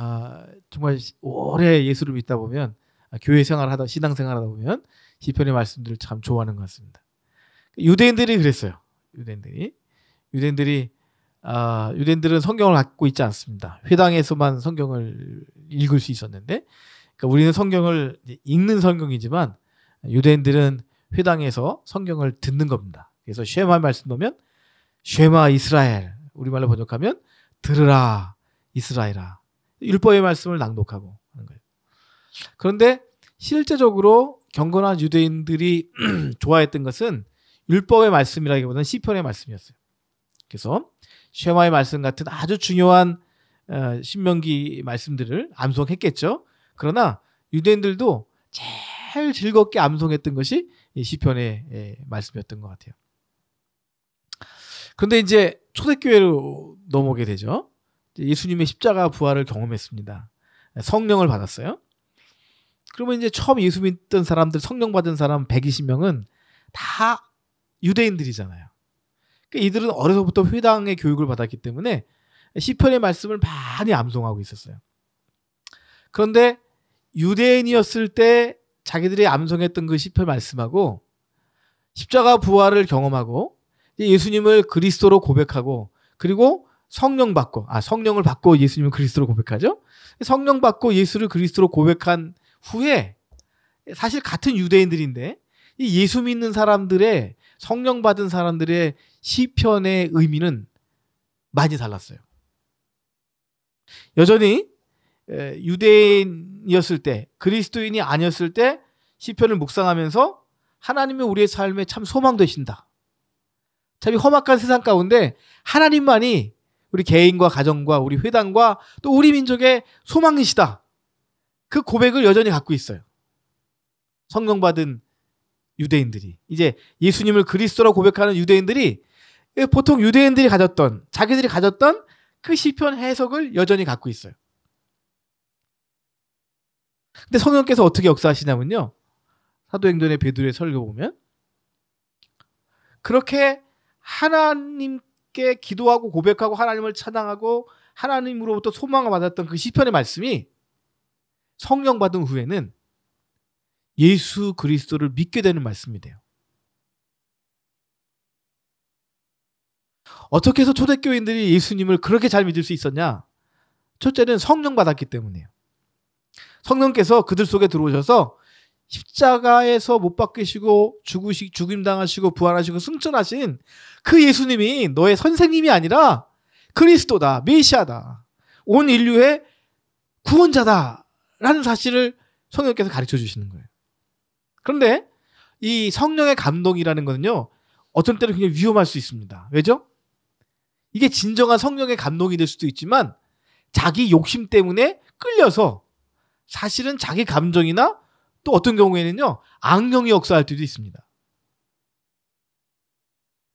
아, 정말 오래 예수를 믿다 보면 아, 교회 생활하다 신앙 생활하다 보면 시편의 말씀들을 참 좋아하는 것 같습니다. 유대인들이 그랬어요. 유대인들이 유대인들이 아, 유대인들은 성경을 갖고 있지 않습니다. 회당에서만 성경을 읽을 수 있었는데 그러니까 우리는 성경을 읽는 성경이지만 유대인들은 회당에서 성경을 듣는 겁니다. 그래서 쉐마 말씀 보면 쉐마 이스라엘 우리말로 번역하면 들으라 이스라엘아 율법의 말씀을 낭독하고 하는 거예요. 그런데 실제적으로 경건한 유대인들이 좋아했던 것은 율법의 말씀이라기보다는 시편의 말씀이었어요. 그래서 쉐마의 말씀 같은 아주 중요한 어, 신명기 말씀들을 암송했겠죠. 그러나 유대인들도 제일 즐겁게 암송했던 것이 시편의 예, 말씀이었던 것 같아요. 그런데 이제 초대교회로 넘어오게 되죠. 예수님의 십자가 부활을 경험했습니다. 성령을 받았어요. 그러면 이제 처음 예수 믿던 사람들, 성령 받은 사람 120명은 다 유대인들이잖아요. 그러니까 이들은 어려서부터 회당의 교육을 받았기 때문에 시편의 말씀을 많이 암송하고 있었어요. 그런데 유대인이었을 때 자기들이 암송했던 그 시편 말씀하고 십자가 부활을 경험하고 예수님을 그리스도로 고백하고 그리고 성령 받고 아 성령을 받고 예수님을 그리스도로 고백하죠. 성령 받고 예수를 그리스도로 고백한 후에 사실 같은 유대인들인데 이 예수 믿는 사람들의 성령 받은 사람들의 시편의 의미는 많이 달랐어요. 여전히 유대인이었을 때 그리스도인이 아니었을 때 시편을 묵상하면서 하나님이 우리의 삶에 참 소망 되신다. 참 험악한 세상 가운데 하나님만이 우리 개인과 가정과 우리 회당과 또 우리 민족의 소망이시다. 그 고백을 여전히 갖고 있어요. 성령 받은 유대인들이 이제 예수님을 그리스도로 고백하는 유대인들이 보통 유대인들이 가졌던 자기들이 가졌던 그 시편 해석을 여전히 갖고 있어요. 근데 성령께서 어떻게 역사하시냐면요. 사도행전의 베드로의 설교 보면 그렇게 하나님께 기도하고 고백하고 하나님을 찬양하고 하나님으로부터 소망을 받았던 그 시편의 말씀이 성령 받은 후에는 예수 그리스도를 믿게 되는 말씀이 돼요. 어떻게 해서 초대교인들이 예수님을 그렇게 잘 믿을 수 있었냐? 첫째는 성령 받았기 때문이에요. 성령께서 그들 속에 들어오셔서 십자가에서 못 박히시고 죽으시 죽임 당하시고 부활하시고 승천하신 그 예수님이 너의 선생님이 아니라 그리스도다, 메시아다. 온 인류의 구원자다라는 사실을 성령께서 가르쳐 주시는 거예요. 그런데 이 성령의 감동이라는 것은요. 어떤 때는 굉장히 위험할 수 있습니다. 왜죠? 이게 진정한 성령의 감동이 될 수도 있지만 자기 욕심 때문에 끌려서 사실은 자기 감정이나 또 어떤 경우에는요 악령이 역사할 때도 있습니다.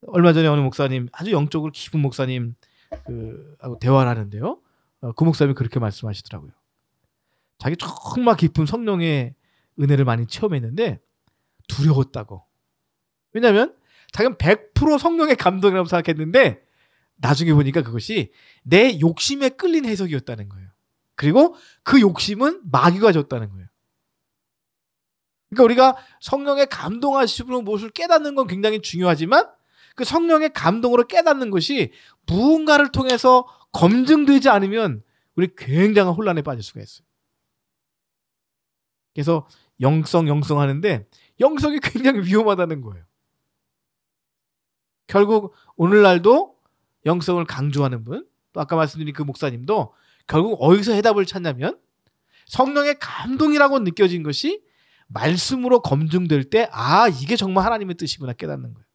얼마 전에 어느 목사님 아주 영적으로 깊은 목사님 그 하고 대화를 하는데요. 어, 그 목사님이 그렇게 말씀하시더라고요. 자기 정말 깊은 성령의 은혜를 많이 체험했는데 두려웠다고. 왜냐하면 자기는 100% 성령의 감동이라고 생각했는데 나중에 보니까 그것이 내 욕심에 끌린 해석이었다는 거예요. 그리고 그 욕심은 마귀가 줬다는 거예요. 그러니까 우리가 성령의 감동하심으로 무엇을 깨닫는 건 굉장히 중요하지만 그 성령의 감동으로 깨닫는 것이 무언가를 통해서 검증되지 않으면 우리 굉장한 혼란에 빠질 수가 있어요. 그래서 영성 영성 하는데 영성이 굉장히 위험하다는 거예요. 결국 오늘날도 영성을 강조하는 분, 또 아까 말씀드린 그 목사님도 결국 어디서 해답을 찾냐면 성령의 감동이라고 느껴진 것이 말씀으로 검증될 때, 아, 이게 정말 하나님의 뜻이구나 깨닫는 거예요.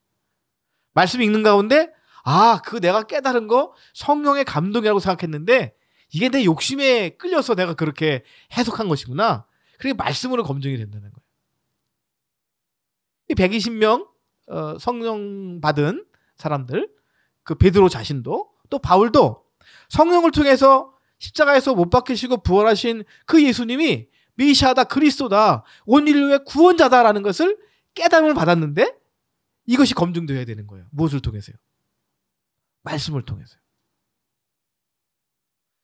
말씀 읽는 가운데, 아, 그 내가 깨달은 거 성령의 감동이라고 생각했는데, 이게 내 욕심에 끌려서 내가 그렇게 해석한 것이구나. 그게 말씀으로 검증이 된다는 거예요. 이 120명 어, 성령 받은 사람들, 그 베드로 자신도 또 바울도 성령을 통해서 십자가에서 못 박히시고 부활하신 그 예수님이 미시아다 그리스도다 온 인류의 구원자다라는 것을 깨달음을 받았는데 이것이 검증되어야 되는 거예요. 무엇을 통해서요? 말씀을 통해서요.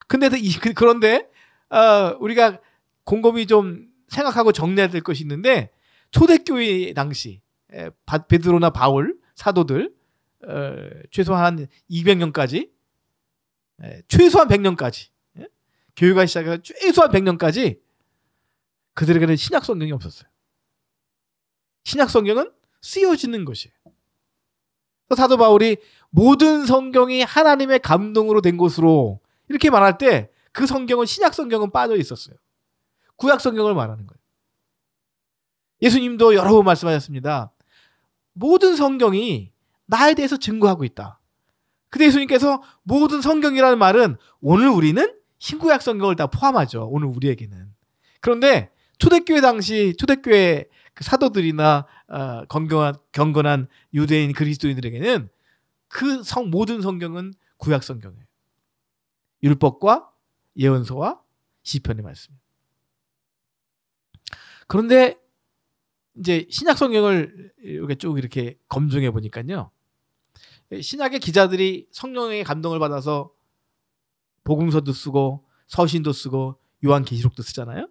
근데 그, 그런데 어, 우리가 곰곰이 좀 생각하고 정리해야 될 것이 있는데 초대교회 당시 베드로나 바울 사도들 어, 최소한 200년까지 최소한 100년까지 교회가 시작해서 최소한 100년까지 그들에게는 신약 성경이 없었어요. 신약 성경은 쓰여지는 것이에요. 사도 바울이 모든 성경이 하나님의 감동으로 된 것으로 이렇게 말할 때 그 성경은 신약 성경은 빠져 있었어요. 구약 성경을 말하는 거예요. 예수님도 여러 번 말씀하셨습니다. 모든 성경이 나에 대해서 증거하고 있다. 근데 예수님께서 모든 성경이라는 말은 오늘 우리는 신구약 성경을 다 포함하죠. 오늘 우리에게는. 그런데 초대교회 당시 초대교회 그 사도들이나 어, 건강한 경건한 유대인 그리스도인들에게는 그 성 모든 성경은 구약 성경이에요. 율법과 예언서와 시편의 말씀. 그런데 이제 신약 성경을 이렇게 쭉 이렇게 검증해 보니까요. 신약의 기자들이 성령의 감동을 받아서 복음서도 쓰고 서신도 쓰고 요한계시록도 쓰잖아요.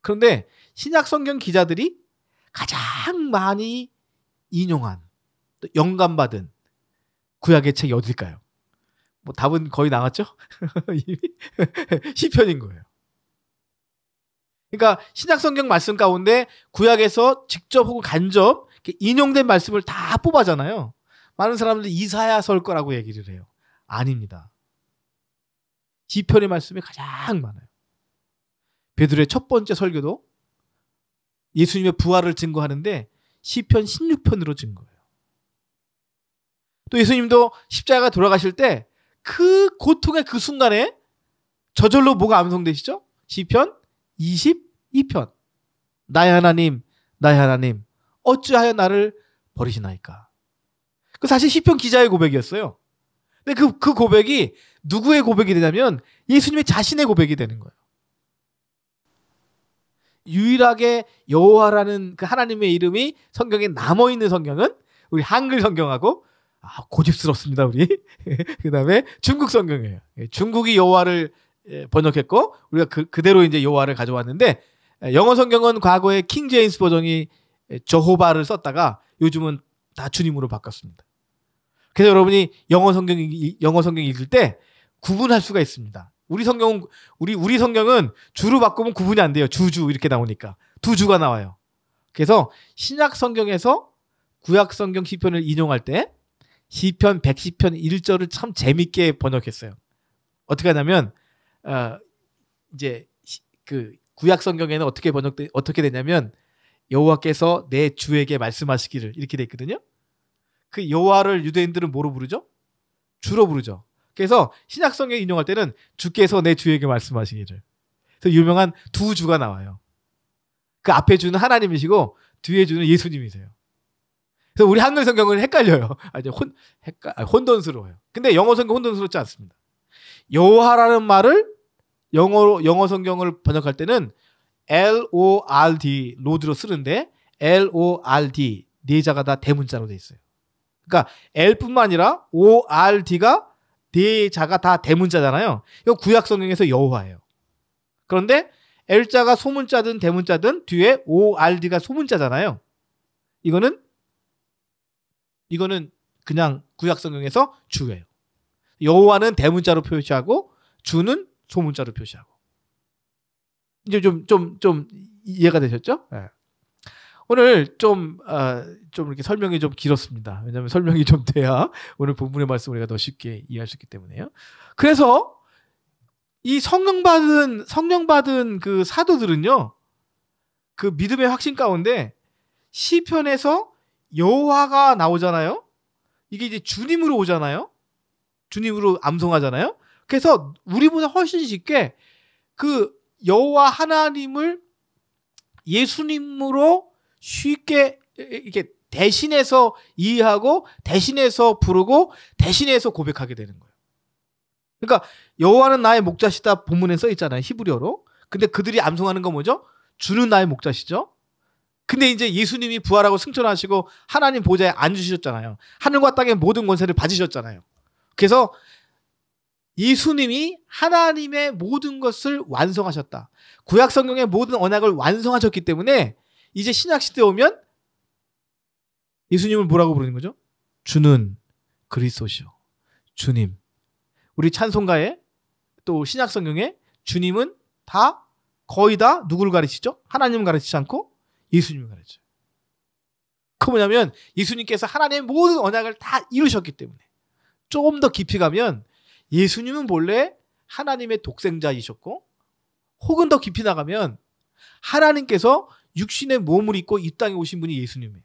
그런데 신약 성경 기자들이 가장 많이 인용한 또 영감받은 구약의 책이 어딜까요? 뭐 답은 거의 나왔죠? 시편인 거예요. 그러니까 신약 성경 말씀 가운데 구약에서 직접 혹은 간접 인용된 말씀을 다 뽑아잖아요. 많은 사람들이 이사야 설 거라고 얘기를 해요. 아닙니다. 시편의 말씀이 가장 많아요. 베드로의 첫 번째 설교도 예수님의 부활을 증거하는데 시편 16편으로 증거해요. 또 예수님도 십자가 돌아가실 때 그 고통의 그 순간에 저절로 뭐가 암송되시죠? 시편 22편. 나의 하나님, 나의 하나님, 어찌하여 나를 버리시나이까? 그 사실 시편 기자의 고백이었어요. 근데 그, 그 고백이 누구의 고백이 되냐면 예수님의 자신의 고백이 되는 거예요. 유일하게 여호와라는 그 하나님의 이름이 성경에 남아 있는 성경은 우리 한글 성경하고 아, 고집스럽습니다 우리. 그다음에 중국 성경이에요. 예, 중국이 여호와를 예, 번역했고 우리가 그, 그대로 이제 여호와를 가져왔는데 예, 영어 성경은 과거에 킹 제임스 버전이 저호바를 썼다가 요즘은 다 주님으로 바꿨습니다. 그래서 여러분이 영어 성경 영어 성경 읽을 때 구분할 수가 있습니다. 우리 성경은 우리 우리 성경은 주로 바꾸면 구분이 안 돼요. 주주 이렇게 나오니까 두 주가 나와요. 그래서 신약 성경에서 구약 성경 시편을 인용할 때 시편 110편 1절을 참 재밌게 번역했어요. 어떻게 하냐면 어 이제 그 구약 성경에는 어떻게 번역돼 어떻게 되냐면 여호와께서 내 주에게 말씀하시기를 이렇게 돼 있거든요. 그 여호와를 유대인들은 뭐로 부르죠? 주로 부르죠. 그래서 신약 성경 인용할 때는 주께서 내 주에게 말씀하시기를. 그래서 유명한 두 주가 나와요. 그 앞에 주는 하나님이시고 뒤에 주는 예수님이세요. 그래서 우리 한글 성경은 헷갈려요. 아, 이제 혼, 헷갈, 아, 혼돈스러워요. 근데 영어 성경 혼돈스럽지 않습니다. 여호와라는 말을 영어로 영어 성경을 번역할 때는 L O R D 로드로 쓰는데 L O R D 네 자가 다 대문자로 돼 있어요. 그러니까 L뿐만 아니라 O R D가 네 자가 다 대문자잖아요. 이거 구약 성경에서 여호와예요. 그런데 L자가 소문자든 대문자든 뒤에 ORD가 소문자잖아요. 이거는 이거는 그냥 구약 성경에서 주예요. 여호와는 대문자로 표시하고 주는 소문자로 표시하고. 이제 좀 좀 좀 이해가 되셨죠? 네. 오늘 좀, 어, 좀 이렇게 설명이 좀 길었습니다. 왜냐하면 설명이 좀 돼야 오늘 본문의 말씀을 우리가 더 쉽게 이해할 수 있기 때문에요. 그래서 이 성령 받은, 성령 받은 그 사도들은요, 그 믿음의 확신 가운데 시편에서 여호와가 나오잖아요. 이게 이제 주님으로 오잖아요. 주님으로 암송하잖아요. 그래서 우리보다 훨씬 쉽게 그 여호와 하나님을 예수님으로 쉽게 이렇게 대신해서 이해하고 대신해서 부르고 대신해서 고백하게 되는 거예요. 그러니까 여호와는 나의 목자시다 본문에 써 있잖아요. 히브리어로. 근데 그들이 암송하는 건 뭐죠? 주는 나의 목자시죠. 근데 이제 예수님이 부활하고 승천하시고 하나님 보좌에 앉으셨잖아요. 하늘과 땅의 모든 권세를 받으셨잖아요. 그래서 예수님이 하나님의 모든 것을 완성하셨다. 구약 성경의 모든 언약을 완성하셨기 때문에 이제 신약 시대 오면 예수님을 뭐라고 부르는 거죠? 주는 그리스도시요. 주님. 우리 찬송가에 또 신약 성경에 주님은 다 거의 다 누구를 가르치죠? 하나님을 가르치지 않고 예수님을 가르쳐요. 그 뭐냐면 예수님께서 하나님의 모든 언약을 다 이루셨기 때문에 조금 더 깊이 가면 예수님은 본래 하나님의 독생자이셨고 혹은 더 깊이 나가면 하나님께서 육신의 몸을 입고 이 땅에 오신 분이 예수님이에요.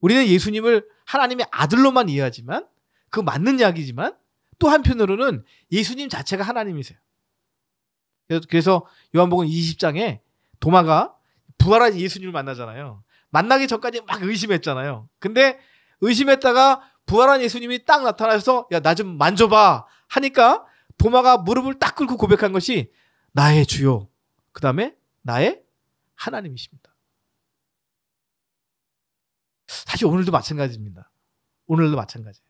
우리는 예수님을 하나님의 아들로만 이해하지만 그 맞는 이야기지만 또 한편으로는 예수님 자체가 하나님이세요. 그래서 요한복음 20장에 도마가 부활한 예수님을 만나잖아요. 만나기 전까지 막 의심했잖아요. 근데 의심했다가 부활한 예수님이 딱 나타나서 야 나 좀 만져봐 하니까 도마가 무릎을 딱 꿇고 고백한 것이 나의 주요 그 다음에 나의 하나님이십니다. 사실 오늘도 마찬가지입니다. 오늘도 마찬가지.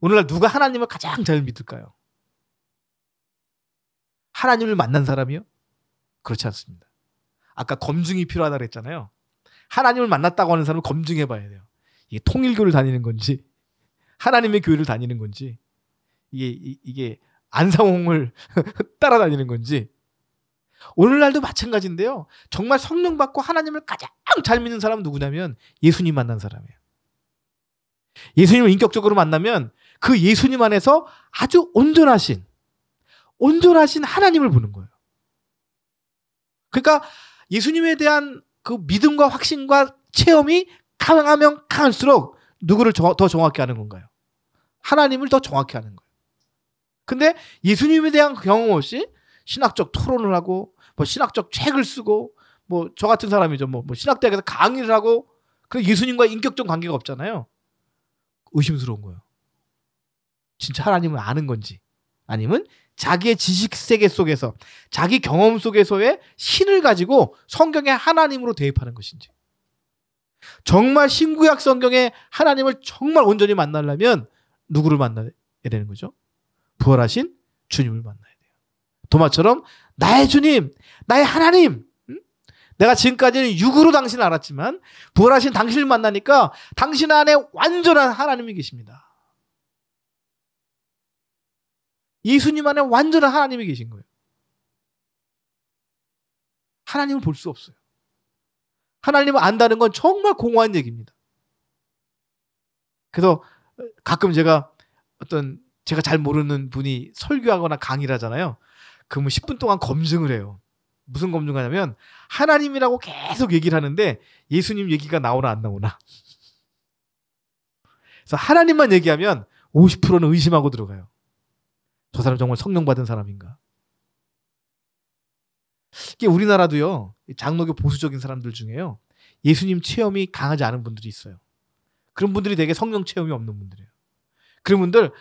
오늘날 누가 하나님을 가장 잘 믿을까요? 하나님을 만난 사람이요? 그렇지 않습니다. 아까 검증이 필요하다 그랬잖아요. 하나님을 만났다고 하는 사람은 검증해 봐야 돼요. 이게 통일교를 다니는 건지 하나님의 교회를 다니는 건지 이게 이게 안상홍을 따라다니는 건지 오늘날도 마찬가지인데요. 정말 성령 받고 하나님을 가장 잘 믿는 사람은 누구냐면 예수님 만난 사람이에요. 예수님을 인격적으로 만나면 그 예수님 안에서 아주 온전하신 온전하신 하나님을 보는 거예요. 그러니까 예수님에 대한 그 믿음과 확신과 체험이 강하면 강할수록 누구를 더 정확히 아는 건가요? 하나님을 더 정확히 아는 거예요. 근데 예수님에 대한 경험 없이 신학적 토론을 하고 뭐 신학적 책을 쓰고 뭐 저 같은 사람이죠. 뭐, 뭐 신학대학에서 강의를 하고 그 예수님과 인격적 관계가 없잖아요. 의심스러운 거예요. 진짜 하나님을 아는 건지 아니면 자기의 지식 세계 속에서 자기 경험 속에서의 신을 가지고 성경의 하나님으로 대입하는 것인지 정말 신구약 성경의 하나님을 정말 온전히 만나려면 누구를 만나야 되는 거죠? 부활하신 주님을 만나야 돼요. 도마처럼 나의 주님, 나의 하나님. 내가 지금까지는 육으로 당신을 알았지만 부활하신 당신을 만나니까 당신 안에 완전한 하나님이 계십니다. 예수님 안에 완전한 하나님이 계신 거예요. 하나님을 볼 수 없어요. 하나님을 안다는 건 정말 공허한 얘기입니다. 그래서 가끔 제가 어떤 제가 잘 모르는 분이 설교하거나 강의를 하잖아요. 그러면 10분 동안 검증을 해요. 무슨 검증하냐면 하나님이라고 계속 얘기를 하는데 예수님 얘기가 나오나 안 나오나. 그래서 하나님만 얘기하면 50%는 의심하고 들어가요. 저 사람 정말 성령 받은 사람인가? 이게 우리나라도요. 장로교 보수적인 사람들 중에요. 예수님 체험이 강하지 않은 분들이 있어요. 그런 분들이 되게 성령 체험이 없는 분들이에요. 그런 분들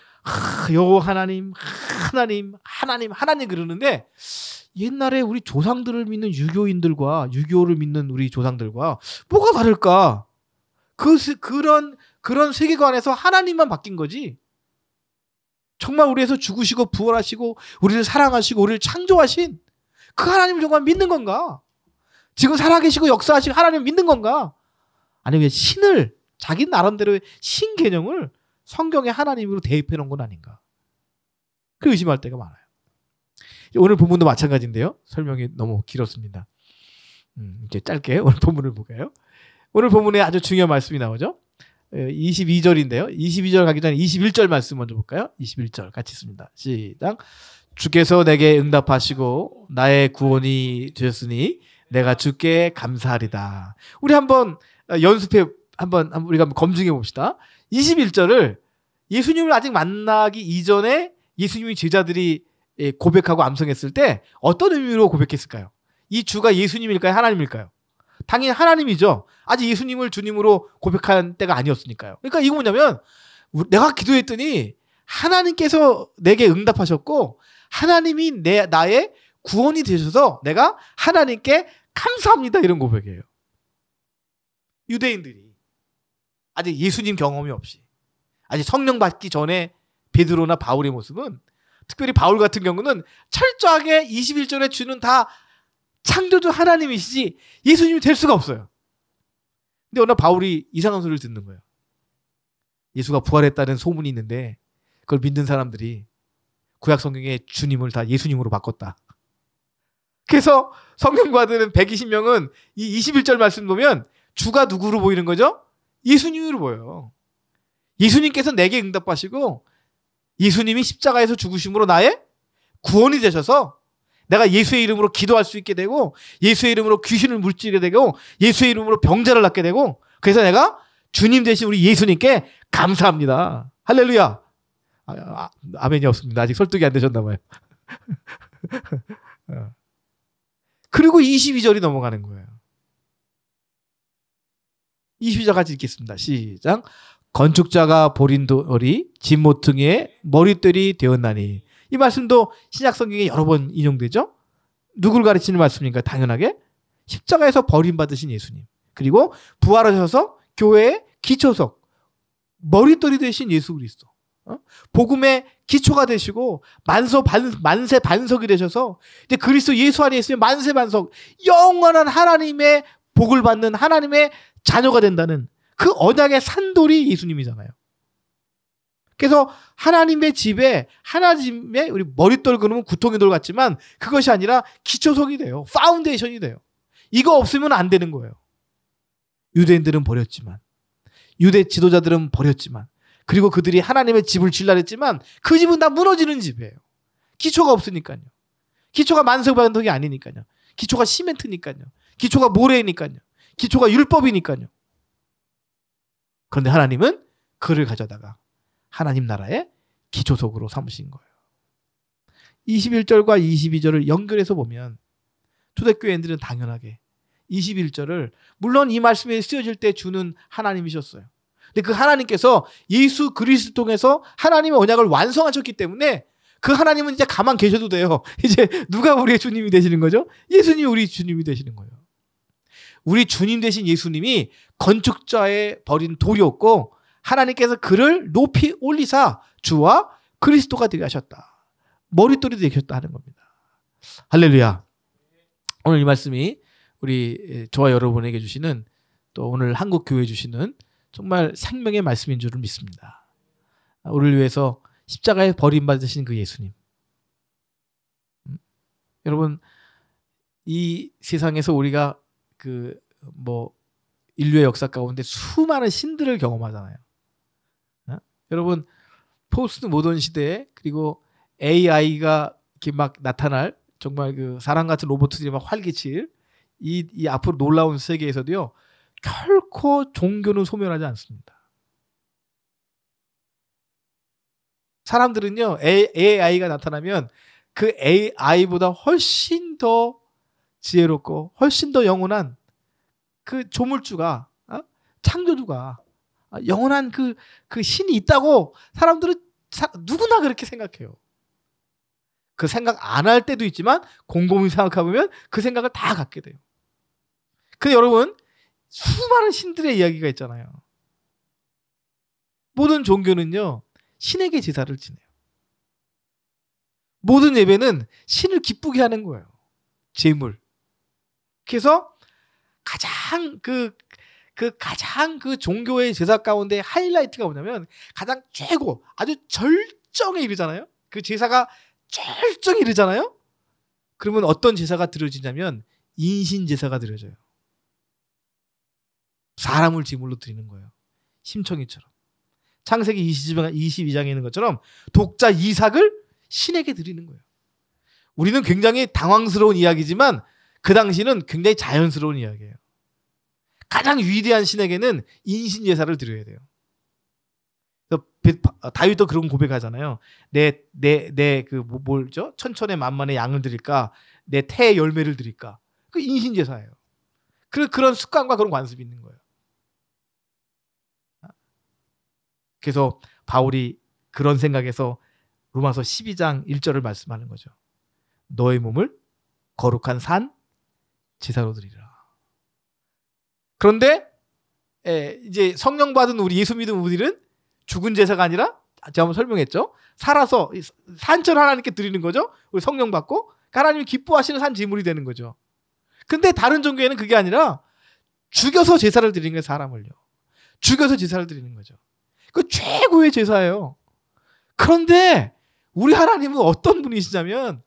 여 하나님, 하나님, 하나님, 하나님 그러는데 옛날에 우리 조상들을 믿는 유교인들과 유교를 믿는 우리 조상들과 뭐가 다를까? 그 그런 그런 세계관에서 하나님만 바뀐 거지. 정말 우리에서 죽으시고 부활하시고 우리를 사랑하시고 우리를 창조하신 그 하나님을 정말 믿는 건가? 지금 살아계시고 역사하신 하나님을 믿는 건가? 아니면 신을 자기 나름대로의 신 개념을 성경의 하나님으로 대입해 놓은 건 아닌가? 그 의심할 때가 많아요. 오늘 본문도 마찬가지인데요. 설명이 너무 길었습니다. 음, 이제 짧게 오늘 본문을 볼까요? 오늘 본문에 아주 중요한 말씀이 나오죠. 22절인데요. 22절 가기 전에 21절 말씀 먼저 볼까요? 21절 같이 씁니다. 시작. 주께서 내게 응답하시고 나의 구원이 되셨으니 내가 주께 감사하리다. 우리 한번 연습해 한번 우리가 한번 검증해 봅시다. 21절을 예수님을 아직 만나기 이전에 예수님이 제자들이 고백하고 암송했을 때 어떤 의미로 고백했을까요? 이 주가 예수님일까요? 하나님일까요? 당연히 하나님이죠. 아직 예수님을 주님으로 고백한 때가 아니었으니까요. 그러니까 이거 뭐냐면 내가 기도했더니 하나님께서 내게 응답하셨고 하나님이 내 나의 구원이 되셔서 내가 하나님께 감사합니다 이런 고백이에요. 유대인들이 아직 예수님 경험이 없이 아직 성령 받기 전에 베드로나 바울의 모습은 특별히 바울 같은 경우는 철저하게 21절에 주는 다 창조주 하나님이시지 예수님이 될 수가 없어요. 근데 어느 날 바울이 이상한 소리를 듣는 거예요. 예수가 부활했다는 소문이 있는데 그걸 믿는 사람들이 구약 성경에 주님을 다 예수님으로 바꿨다. 그래서 성경 받은 120명은 이 21절 말씀 보면 주가 누구로 보이는 거죠? 예수님으로 보여요. 예수님께서 내게 응답하시고 예수님이 십자가에서 죽으심으로 나의 구원이 되셔서 내가 예수의 이름으로 기도할 수 있게 되고 예수의 이름으로 귀신을 물지게 되고 예수의 이름으로 병자를 낫게 되고 그래서 내가 주님 대신 우리 예수님께 감사합니다. 할렐루야. 아, 아 멘이 없습니다. 아직 설득이 안 되셨나 봐요. 어. 그리고 22절이 넘어가는 거예요. 22절 같이 읽겠습니다. 시작. 건축자가 버린 돌이 집 모퉁이에 머리들이 되었나니 이 말씀도 신약 성경에 여러 번 인용되죠. 누굴 가르치는 말씀입니까? 당연하게 십자가에서 버림받으신 예수님 그리고 부활하셔서 교회의 기초석 머리돌이 되신 예수 그리스도 어? 복음의 기초가 되시고 만서 반, 만세 반석이 되셔서 이제 그리스도 예수 안에 있으면 만세 반석 영원한 하나님의 복을 받는 하나님의 자녀가 된다는 그 언약의 산돌이 예수님이잖아요. 그래서 하나님의 집에 하나님의 우리 머릿돌 그러면 구통의 돌 같지만 그것이 아니라 기초석이 돼요. 파운데이션이 돼요. 이거 없으면 안 되는 거예요. 유대인들은 버렸지만 유대 지도자들은 버렸지만 그리고 그들이 하나님의 집을 질라 했지만 그 집은 다 무너지는 집이에요. 기초가 없으니까요. 기초가 만석반석이 아니니까요. 기초가 시멘트니까요. 기초가 모래니까요. 기초가 율법이니까요. 그런데 하나님은 그를 가져다가 하나님 나라의 기초석으로 삼으신 거예요. 21절과 22절을 연결해서 보면 초대교회인들은 당연하게 21절을 물론 이 말씀에 쓰여질 때 주는 하나님이셨어요. 근데 그 하나님께서 예수 그리스도 통해서 하나님의 언약을 완성하셨기 때문에 그 하나님은 이제 가만 계셔도 돼요. 이제 누가 우리의 주님이 되시는 거죠? 예수님이 우리 주님이 되시는 거예요. 우리 주님 되신 예수님이 건축자의 버린 돌이었고 하나님께서 그를 높이 올리사 주와 그리스도가 되게 하셨다. 머릿돌이 되셨다 하는 겁니다. 할렐루야. 오늘 이 말씀이 우리 저와 여러분에게 주시는 또 오늘 한국 교회 주시는 정말 생명의 말씀인 줄을 믿습니다. 우리를 위해서 십자가에 버림받으신 그 예수님. 음? 여러분 이 세상에서 우리가 그 뭐 인류의 역사 가운데 수많은 신들을 경험하잖아요. 어? 여러분 포스트 모던 시대에 그리고 AI가 이렇게 막 나타날 정말 그 사람 같은 로봇들이 막 활기칠 이, 이 앞으로 놀라운 세계에서도요 결코 종교는 소멸하지 않습니다. 사람들은요 AI가 나타나면 그 AI보다 훨씬 더 지혜롭고 훨씬 더 영원한 그 조물주가 어? 창조주가 어, 영원한 그, 그 신이 있다고 사람들은 사, 누구나 그렇게 생각해요. 그 생각 안 할 때도 있지만 곰곰이 생각해보면 그 생각을 다 갖게 돼요. 근데 여러분 수많은 신들의 이야기가 있잖아요. 모든 종교는요 신에게 제사를 지내요. 모든 예배는 신을 기쁘게 하는 거예요. 제물. 그래서 가장 그, 그 가장 그 종교의 제사 가운데 하이라이트가 뭐냐면 가장 최고 아주 절정에 이르잖아요. 그 제사가 절정에 이르잖아요. 그러면 어떤 제사가 드려지냐면 인신 제사가 드려져요. 사람을 제물로 드리는 거예요. 심청이처럼. 창세기 22장에 있는 것처럼 독자 이삭을 신에게 드리는 거예요. 우리는 굉장히 당황스러운 이야기지만 그 당시는 굉장히 자연스러운 이야기예요. 가장 위대한 신에게는 인신 예사를 드려야 돼요. 다윗도 그런 고백하잖아요. 내 내 내그 뭐, 뭐죠? 천천의 만만의 양을 드릴까? 내 태의 열매를 드릴까? 그 인신 제사예요. 그 그런 습관과 그런 관습이 있는 거예요. 그래서 바울이 그런 생각에서 로마서 12장 1절을 말씀하는 거죠. 너의 몸을 거룩한 산 제사로 드리라. 그런데 예, 이제 성령 받은 우리 예수 믿은 우리는 죽은 제사가 아니라 제가 한번 설명했죠. 살아서 산처 하나님께 드리는 거죠. 우리 성령 받고 하나님이 기뻐하시는 산 제물이 되는 거죠. 근데 다른 종교에는 그게 아니라 죽여서 제사를 드리는 거예요, 사람을요. 죽여서 제사를 드리는 거죠. 그 최고의 제사예요. 그런데 우리 하나님은 어떤 분이시냐면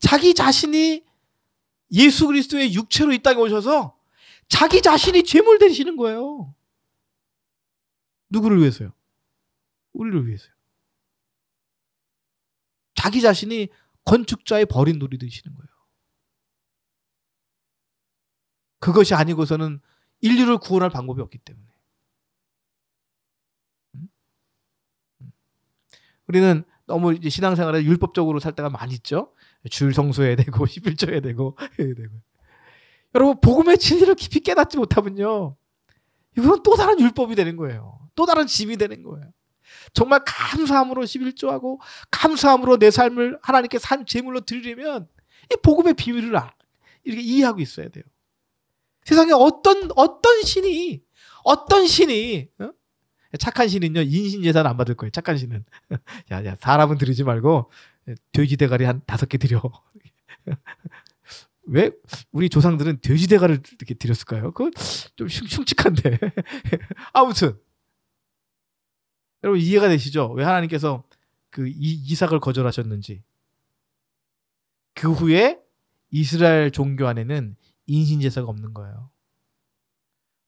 자기 자신이 예수 그리스도의 육체로 이 땅에 오셔서 자기 자신이 제물 되시는 거예요. 누구를 위해서요? 우리를 위해서요. 자기 자신이 건축자의 버린 놀이 되시는 거예요. 그것이 아니고서는 인류를 구원할 방법이 없기 때문에. 음? 음. 우리는 너무 신앙생활에 율법적으로 살 때가 많이 있죠. 줄 성소해야 되고 11조해야 되고 해야 되고. 여러분 복음의 진리를 깊이 깨닫지 못하면요. 이건 또 다른 율법이 되는 거예요. 또 다른 짐이 되는 거예요. 정말 감사함으로 11조하고 감사함으로 내 삶을 하나님께 산 제물로 드리려면 이 복음의 비밀을 아, 이렇게 이해하고 있어야 돼요. 세상에 어떤 어떤 신이 어떤 신이 어? 착한 신은요 인신 제사는 안 받을 거예요. 착한 신은 야야 사람은 드리지 말고 돼지 대가리 한 다섯 개 드려. 왜 우리 조상들은 돼지 대가를 이렇게 드렸을까요? 그건 좀 흉측한데 아무튼 여러분 이해가 되시죠? 왜 하나님께서 그 이삭을 거절하셨는지 그 후에 이스라엘 종교 안에는 인신 제사가 없는 거예요.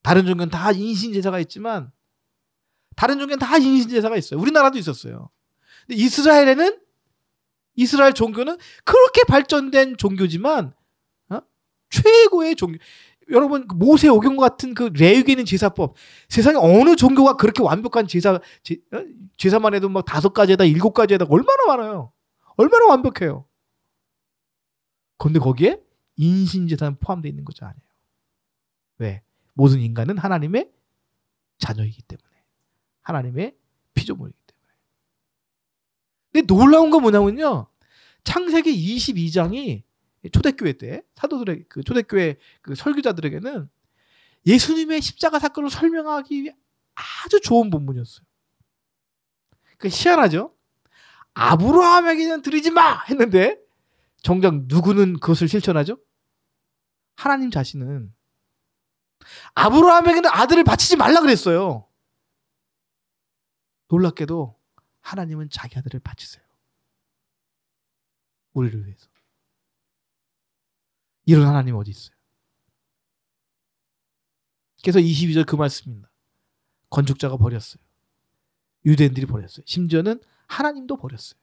다른 종교는 다 인신 제사가 있지만 다른 종교는 다 인신 제사가 있어요. 우리나라도 있었어요. 근데 이스라엘에는 이스라엘 종교는 그렇게 발전된 종교지만 어? 최고의 종교. 여러분 그 모세 오경 같은 그 레위기는 제사법 세상에 어느 종교가 그렇게 완벽한 제사 제, 어? 제사만 해도 막 다섯 가지에다 일곱 가지에다 얼마나 많아요. 얼마나 완벽해요. 그런데 거기에 인신재산 포함되어 있는 거죠 아니에요. 왜? 모든 인간은 하나님의 자녀이기 때문에 하나님의 피조물이기. 근데 놀라운 건 뭐냐면요. 창세기 22장이 초대교회 때 사도들의 그 초대교회 그 설교자들에게는 예수님의 십자가 사건을 설명하기 아주 좋은 본문이었어요. 그 희한하죠. 아브라함에게는 드리지 마 했는데 정작 누구는 그것을 실천하죠? 하나님 자신은 아브라함에게는 아들을 바치지 말라 그랬어요. 놀랍게도 하나님은 자기 아들을 바치세요. 우리를 위해서. 이런 하나님 어디 있어요? 그래서 22절 그 말씀입니다. 건축자가 버렸어요. 유대인들이 버렸어요. 심지어는 하나님도 버렸어요.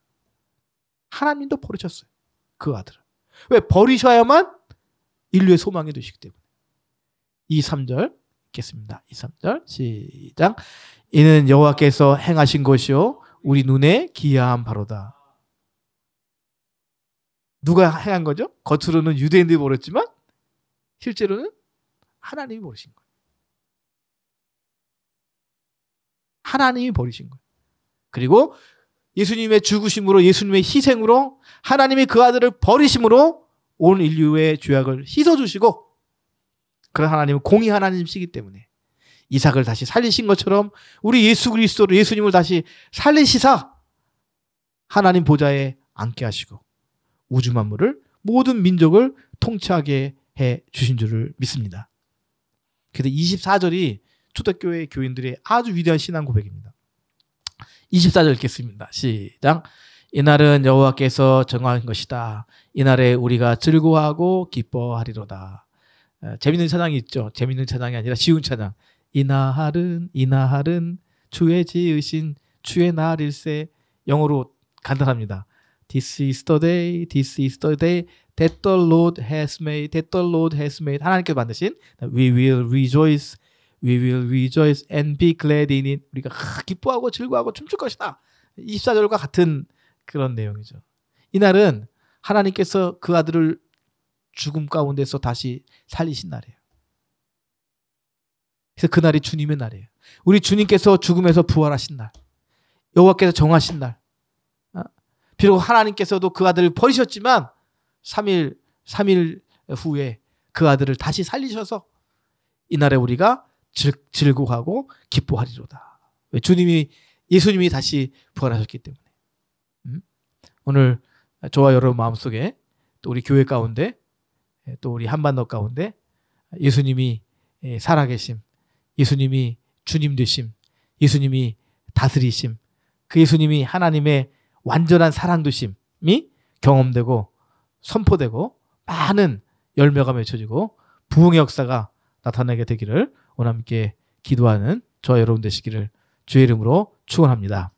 하나님도 버리셨어요. 그 아들을. 왜? 버리셔야만 인류의 소망이 되시기 때문에. 2, 3절 읽겠습니다. 2, 3절 시작. 이는 여호와께서 행하신 것이요 우리 눈에 기이한 바로다. 누가 행한 거죠? 겉으로는 유대인들이 버렸지만 실제로는 하나님이 버리신 거예요. 하나님이 버리신 거예요. 그리고 예수님의 죽으심으로 예수님의 희생으로 하나님이 그 아들을 버리심으로 온 인류의 죄악을 씻어 주시고 그런 하나님은 공의 하나님이시기 때문에 이삭을 다시 살리신 것처럼 우리 예수 그리스도를 예수님을 다시 살리시사 하나님 보좌에 앉게 하시고 우주 만물을 모든 민족을 통치하게 해 주신 줄을 믿습니다. 그래서 24절이 초대교회 교인들의 아주 위대한 신앙 고백입니다. 24절 읽겠습니다. 시작. 이날은 여호와께서 정한 것이다. 이날에 우리가 즐거워하고 기뻐하리로다. 재밌는 찬양이 있죠. 재밌는 찬양이 아니라 쉬운 찬양. 이날은 이날은 주의 지으신 주의 날일세. 영어로 간단합니다. This is the day, this is the day that the Lord has made, that the Lord has made. 하나님께서 만드신 We will rejoice, we will rejoice and be glad in it. 우리가 기뻐하고 즐거워하고 춤출 것이다. 24절과 같은 그런 내용이죠. 이날은 하나님께서 그 아들을 죽음 가운데서 다시 살리신 날이에요. 그래서 그날이 주님의 날이에요. 우리 주님께서 죽음에서 부활하신 날. 여호와께서 정하신 날. 어? 비록 하나님께서도 그 아들을 버리셨지만 3일 3일 후에 그 아들을 다시 살리셔서 이날에 우리가 즐, 즐거워하고 기뻐하리로다. 왜 주님이 예수님이 다시 부활하셨기 때문에. 음? 오늘 저와 여러분 마음속에 또 우리 교회 가운데 또 우리 한반도 가운데 예수님이 살아계심, 예수님이 주님 되심, 예수님이 다스리심, 그 예수님이 하나님의 완전한 사랑 되심이 경험되고 선포되고 많은 열매가 맺혀지고 부흥의 역사가 나타나게 되기를 오늘 함께 기도하는 저와 여러분 되시기를 주의 이름으로 축원합니다.